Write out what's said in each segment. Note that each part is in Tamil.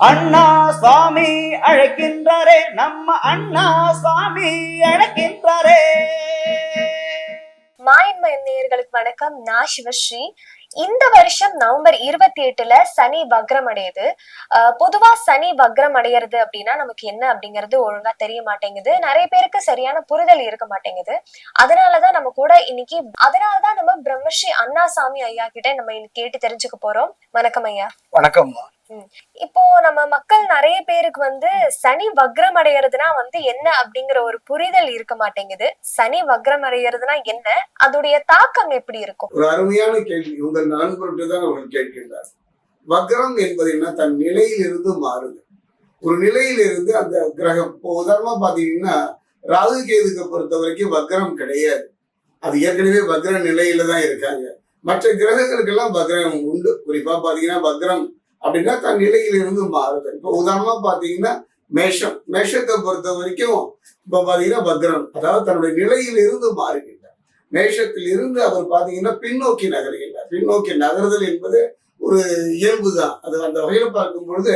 அண்ணா சுவாமி அழைக்கின்றாரே நம்ம அண்ணா சுவாமி அழைக்கின்றாரே. மாயன்மயம் நேயர்களுக்கு வணக்கம். நான் சிவஸ்ரீ. இந்த வருஷம் நவம்பர் இருபத்தி எட்டுல சனி வக்ரம் அடையுது அஹ் பொதுவா சனி வக்ரம் அடையிறது அப்படின்னா நமக்கு என்ன அப்படிங்கிறது ஒழுங்கா தெரிய மாட்டேங்குது. நிறைய பேருக்கு சரியான புரிதல் இருக்க மாட்டேங்குது. அதனாலதான் நம்ம கூட இன்னைக்கு அதனாலதான் நம்ம பிரம்மஸ்ரீ அண்ணாசாமி ஐயா கிட்ட நம்ம இன்னைக்கு கேட்டு தெரிஞ்சுக்க போறோம். வணக்கம் ஐயா. வணக்கம். இப்போ நம்ம மக்கள் நிறைய பேருக்கு வந்து சனி வக்ரம் அடைகிறதுனா வந்து என்ன அப்படிங்கிற ஒரு புரிதல் இருக்க மாட்டேங்குது. சனி வக்ரம் அடைகிறதுனா என்ன? அதோடைய தாக்கம் எப்படி இருக்கும்? ஒரு அருமையான கேள்வி. உங்கள் நண்பர்கிட்ட தான் அவர்கள் கேட்கின்றார் வக்ரம் என்பது என்ன? தன் நிலையிலிருந்து மாறுது. ஒரு நிலையிலிருந்து அந்த கிரகம் இப்போ உதாரணமா பாத்தீங்கன்னா ராகு கேதுக்கு பொறுத்த வரைக்கும் வக்ரம் கிடையாது. அது ஏற்கனவே வக்ர நிலையில தான் இருக்காங்க. மற்ற கிரகங்களுக்கெல்லாம் வக்ரம் உண்டு. குறிப்பா பாத்தீங்கன்னா வக்ரம் அப்படின்னா தன் நிலையிலிருந்து மாறுது. இப்போ உதாரணமா பாத்தீங்கன்னா மேஷம். மேஷத்தை பொறுத்த வரைக்கும் இப்போ பாத்தீங்கன்னா பத்ரன் அதாவது தன்னுடைய நிலையிலிருந்து மாறுகின்றார். மேஷத்தில் இருந்து அவர் பாத்தீங்கன்னா பின்னோக்கி நகர்கின்றார். பின்னோக்கி நகர்தல் என்பது ஒரு இயல்பு தான் அது அந்த வகையில பார்க்கும் பொழுது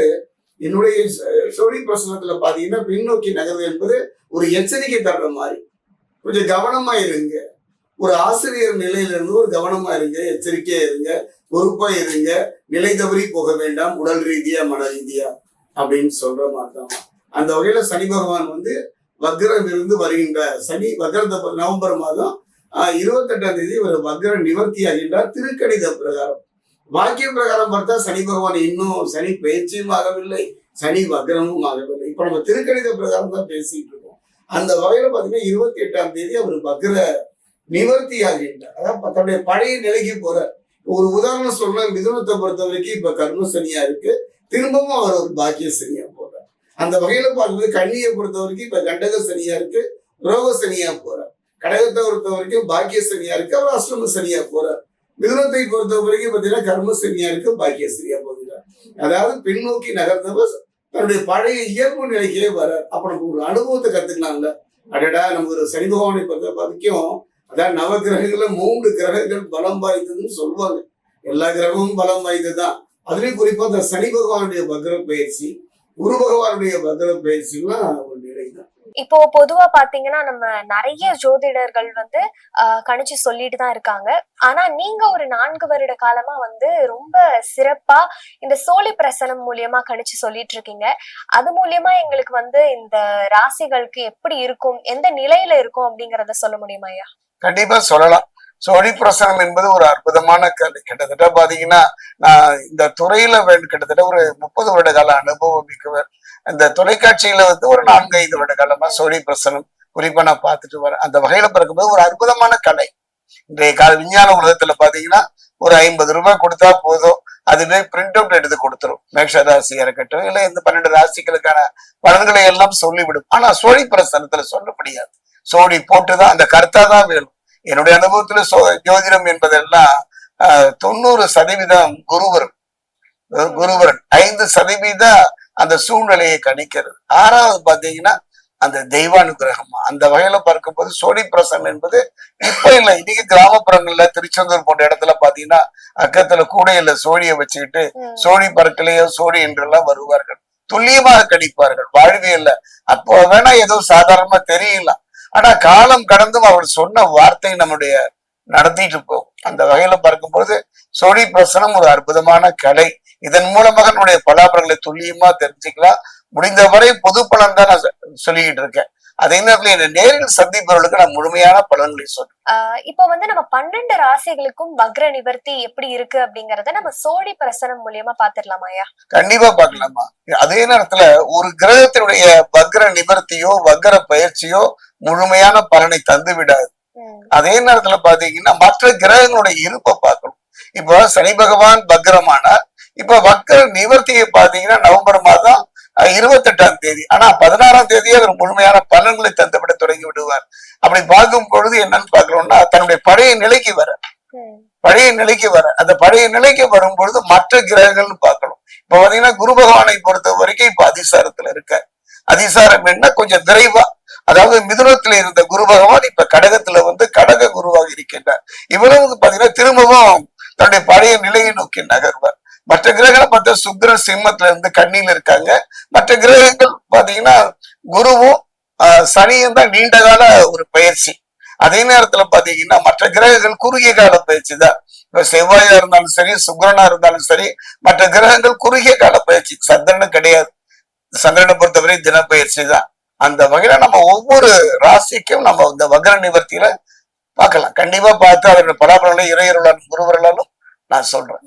என்னுடைய ச- சோழி பிரசனத்துல பாத்தீங்கன்னா பின்னோக்கி நகர்வு என்பது ஒரு எச்சரிக்கை தர்ற மாதிரி கொஞ்சம் கவனமா இருங்க. ஒரு ஆசிரியர் நிலையிலிருந்து ஒரு கவனமா இருங்க எச்சரிக்கையா இருங்க பொறுப்பா இருங்க நிலை தவறி போக வேண்டாம் உடல் ரீதியா மன ரீதியா அப்படின்னு சொல்ற மாதிரி தான் அந்த வகையில சனி பகவான் வந்து வக்ரம் இருந்து வருகின்ற சனி வக்ரத நவம்பர் மாதம் இருபத்தெட்டாம் தேதி ஒரு வக்ர நிவர்த்தி ஆகின்றார் திருக்கணித பிரகாரம். வாக்கிய பிரகாரம் பார்த்தா சனி பகவான் இன்னும் சனி பயிற்சியும் ஆகவில்லை சனி வக்ரமும் ஆகவில்லை. இப்ப நம்ம திருக்கணித பிரகாரம் தான் பேசிட்டு இருக்கோம். அந்த வகையில பாத்தீங்கன்னா இருபத்தி எட்டாம் தேதி அவர் வக்ர நிவர்த்தி ஆகின்றார் அதாவது தன்னுடைய பழைய நிலைக்கு போறார் ஒரு உதாரணம் சொல்ல மிதுனத்தை பொறுத்த வரைக்கும் இப்ப கர்ம சனியா இருக்கு. திரும்பவும் அவர் ஒரு பாக்கிய சனியா போறார். அந்த வகையில பார்க்கும்போது கண்ணியை பொறுத்த வரைக்கும் இப்ப கண்டக சனியா இருக்கு ரோக சனியா போறார். கடகத்தை பொறுத்த வரைக்கும் பாக்கிய சனியா இருக்கு அவர் அஷ்டம சனியா போறார். மிதுனத்தை பொறுத்த வரைக்கும் பாத்தீங்கன்னா கர்ம சனியா இருக்கு பாக்கிய சனியா போகிறார். அதாவது பின்னோக்கி நகர்ந்தவர் தன்னுடைய பழைய இயல்பு நிலைக்கே வர அப்ப நமக்கு ஒரு அனுபவத்தை கத்துக்கலாம்ல. அடடா நம்ம ஒரு சனி பகவானை பொறுத்த வரைக்கும் அதான் நவ கிரகங்கள மூன்று கிரகங்கள் பலம் வாய்ந்ததுன்னு சொல்லுவாங்க. எல்லா கிரகமும் பலம் வாய்ந்ததுதான். அதுலயும் குறிப்பா இந்த சனி பகவானுடைய வக்ர பயிற்சி குரு பகவானுடைய வக்ர பயிற்சிலாம் இப்போ பொதுவா பாத்தீங்கன்னா நம்ம நிறைய ஜோதிடர்கள் வந்து ஆஹ் கணிச்சு சொல்லிட்டு தான் இருக்காங்க. ஆனா நீங்க ஒரு நான்கு வருட காலமா வந்து ரொம்ப சிறப்பா இந்த சோழி பிரசனம் மூலியமா கணிச்சு சொல்லிட்டு இருக்கீங்க. அது மூலியமா எங்களுக்கு வந்து இந்த ராசிகளுக்கு எப்படி இருக்கும் எந்த நிலையில இருக்கும் அப்படிங்கறத சொல்ல முடியுமா ஐயா? கண்டிப்பா சொல்லலாம். சோழி பிரசனம் என்பது ஒரு அற்புதமான கல்வி கிட்டத்தட்ட பாத்தீங்கன்னா நான் இந்த துறையில கிட்டத்தட்ட ஒரு முப்பது வருட கால அனுபவம் மிக்கவர். இந்த தொலைக்காட்சியில வந்து ஒரு நான்கு ஐந்து வருட காலமா சோழி பிரசனம் குறிப்பா நான் பார்த்துட்டு வரேன். அந்த வகையில பிறக்கும்போது ஒரு அற்புதமான கலை. இன்றைய கால விஞ்ஞான உலகத்துல பாத்தீங்கன்னா ஒரு ஐம்பது ரூபாய் கொடுத்தா போதும். அதுவே பிரிண்ட் அவுட் எடுத்து கொடுத்துரும். மேஷ ராசியா இருக்கட்டும் இல்ல இந்த பன்னெண்டு ராசிகளுக்கான பலன்களை எல்லாம் சொல்லிவிடும். ஆனா சோழி பிரசனத்துல சொல்ல முடியாது. சோழி போட்டுதான் அந்த கருத்தா தான் வேணும். என்னுடைய அனுபவத்துல சோ ஜோதிடம் என்பதெல்லாம் தொண்ணூறு சதவீதம் குருவரன் குருவரன். ஐந்து சதவீதம் அந்த சூழ்நிலையை கணிக்கிறது. ஆறாவது பாத்தீங்கன்னா அந்த தெய்வானுகிரகம். அந்த வகையில பார்க்கும்போது சோழி பிரசன் என்பது இப்ப இல்ல. இன்னைக்கு கிராமப்புறங்கள்ல திருச்செந்தூர் போன்ற இடத்துல பாத்தீங்கன்னா அக்கத்துல கூடையில சோழியை வச்சுக்கிட்டு. சோழி பறக்கலையோ சோழி என்றெல்லாம் வருவார்கள். துல்லியமாக கணிப்பார்கள். வாழ்வியல்ல. அப்போ வேணா ஏதோ சாதாரணமா தெரியல ஆனா காலம் கடந்தும் அவர் சொன்ன வார்த்தை நம்முடைய நடத்திட்டு போகும். அந்த வகையில பார்க்கும்போது சோழி பிரசனம் ஒரு அற்புதமான கலை. இதன் மூலமாக நம்முடைய பலாபலங்களை துல்லியமா தெரிஞ்சுக்கலாம். முடிந்தவரை பொது பலன் தான் நான் சொல்லிக்கிட்டு இருக்கேன். அதே நேரத்துல என்னை நேரில் சந்திப்பவர்களுக்கு நான் முழுமையான பலன்களை சொல்றேன். இப்போ வந்து நம்ம பன்னெண்டு ராசிகளுக்கும் வக்ர நிவர்த்தி எப்படி இருக்கு அப்படிங்கறத நம்ம சோழி பிரசனம் மூலியமா பாத்துடலாமா ஐயா? கண்டிப்பா பார்க்கலாமா அதே நேரத்துல ஒரு கிரகத்தினுடைய வக்ர நிவர்த்தியோ வக்ர பயிற்சியோ முழுமையான பலனை தந்து விடாது. அதே நேரத்துல பாத்தீங்கன்னா மற்ற கிரகங்களுடைய இருப்பை பார்க்கணும். இப்போ சனி பகவான் வக்ரமானார். இப்ப வக்ர நிவர்த்தியை பாத்தீங்கன்னா நவம்பர் மாதம் இருபத்தெட்டாம் தேதி. ஆனா பதினாறாம் தேதியே அவர் முழுமையான பலன்களை தந்துவிட தொடங்கி விடுவார். அப்படி பார்க்கும் பொழுது என்னன்னு பாக்குறோம்னா தன்னுடைய பழைய நிலைக்கு வர. பழைய நிலைக்கு வர. அந்த பழைய நிலைக்கு வரும் பொழுது மற்ற கிரகங்கள்னு பார்க்கணும். இப்ப பாத்தீங்கன்னா குரு பகவானை பொறுத்த வரைக்கும் இப்ப அதிசாரத்துல இருக்க அதிசாரம் என்ன? கொஞ்சம் விரைவா. அதாவது மிதுனத்துல இருந்த குரு பகவான் இப்ப கடகத்துல வந்து கடக குருவாக இருக்கின்றார். இவரும் வந்து பாத்தீங்கன்னா திரும்பவும் தன்னுடைய பழைய நிலையை நோக்கி நகர்வார். மற்ற கிரகங்கள் பார்த்தா சுக்கிரன் சிம்மத்துல இருந்து கண்ணியில இருக்காங்க. மற்ற கிரகங்கள் பாத்தீங்கன்னா குருவும் சனியும் தான் நீண்ட கால ஒரு பயிற்சி. அதே நேரத்துல பாத்தீங்கன்னா மற்ற கிரகங்கள் குறுகிய கால பயிற்சி தான். இப்ப செவ்வாயா இருந்தாலும் சரி சுக்கிரனா இருந்தாலும் சரி மற்ற கிரகங்கள் குறுகிய கால பயிற்சி. சந்திரனும் கிடையாது. சந்திரனை பொறுத்தவரை தினப்பயிற்சி தான். அந்த வகையில நம்ம ஒவ்வொரு ராசிக்கும் நம்ம இந்த வக்ர நிவர்த்தியில பார்க்கலாம். கண்டிப்பா பார்த்து அதனுடைய பலாபலனை இறையர்களாலும் குருவர்களாலும் நான் சொல்றேன்.